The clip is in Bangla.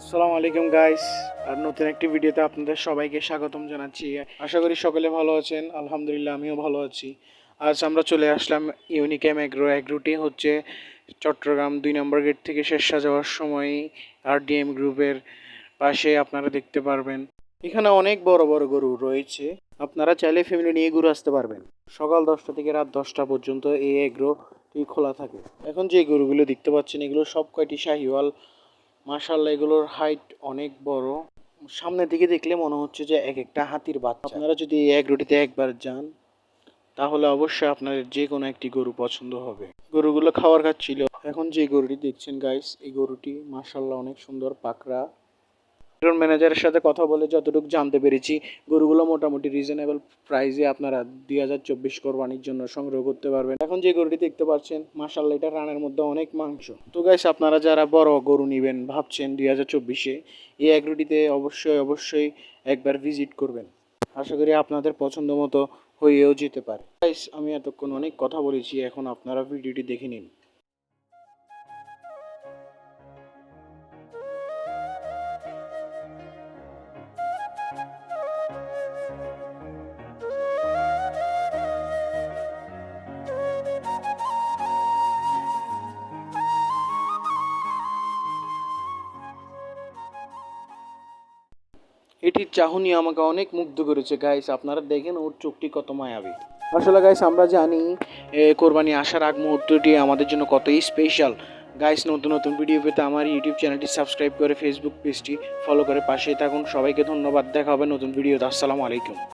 আসসালামু আলাইকুম গাইস আর নতুন একটি ভিডিওতে আপনাদের সবাইকে স্বাগতম জানাচ্ছি। আশা করি সকলে ভালো আছেন। আলহামদুলিল্লাহ, আমিও ভালো আছি। আজ আমরা চলে আসলাম ইউনিক্যাম এগ্রো এগ্রোটি হচ্ছে চট্টগ্রাম দুই নম্বর গেট থেকে শেরশাহ যাওয়ার সময় আরডিএম গ্রুপের পাশে আপনারা দেখতে পারবেন। এখানে অনেক বড় বড় গরু রয়েছে। আপনারা চাইলে ফ্যামিলি নিয়ে গরু আসতে পারবেন। সকাল দশটা থেকে রাত দশটা পর্যন্ত এই এগ্রোটি খোলা থাকে। এখন যে গরুগুলো দেখতে পাচ্ছেন, এগুলো সব কয়টি শাহিওয়াল মাশাল্লাহ এগুলোর হাইট অনেক বড়। সামনের দিকে দেখলে মনে হচ্ছে যে এক একটা হাতির বাচ্চা। আপনারা যদি এই এক রুটিতে একবার যান, তাহলে অবশ্যই আপনাদের যে কোনো একটি গরু পছন্দ হবে। গরুগুলো খাওয়ার খাচ্ছিল এখন যে গরুটি দেখছেন গাইস এই গরুটি মার্শাল্লাহ অনেক সুন্দর পাকড়া। ম্যানেজারের সাথে কথা বলে যতটুকু জানতে পেরেছি, গরুগুলো মোটামুটি রিজনেবল প্রাইসে আপনারা দুই হাজার চব্বিশ কোরবানির জন্য সংগ্রহ করতে পারবেন। এখন যে গরুটি দেখতে পাচ্ছেন মাসাল্লাহ এটা রানের মধ্যে অনেক মাংস। তো গাইস আপনারা যারা বড় গরু নেবেন ভাবছেন দুই হাজার চব্বিশে এই এগ্রোটিতে অবশ্যই অবশ্যই একবার ভিজিট করবেন। আশা করি আপনাদের পছন্দ মতো হয়েও যেতে পারে। গাইস আমি এতক্ষণ অনেক কথা বলেছি, এখন আপনারা ভিডিওটি দেখে নিন। এটির চাহনি আমাকে অনেক মুগ্ধ করেছে গাইস আপনারা দেখেন ওর চোখটি কত মায়াবী। আসলে গাইস আমরা জানি কোরবানি আসার আগ মুহূর্তটি আমাদের জন্য কতই স্পেশাল গাইস নতুন নতুন ভিডিও পেতে আমার ইউটিউব চ্যানেলটি সাবস্ক্রাইব করে ফেসবুক পেজটি ফলো করে পাশে থাকুন। সবাইকে ধন্যবাদ। দেখা হবে নতুন ভিডিওতে আসসালামু আলাইকুম।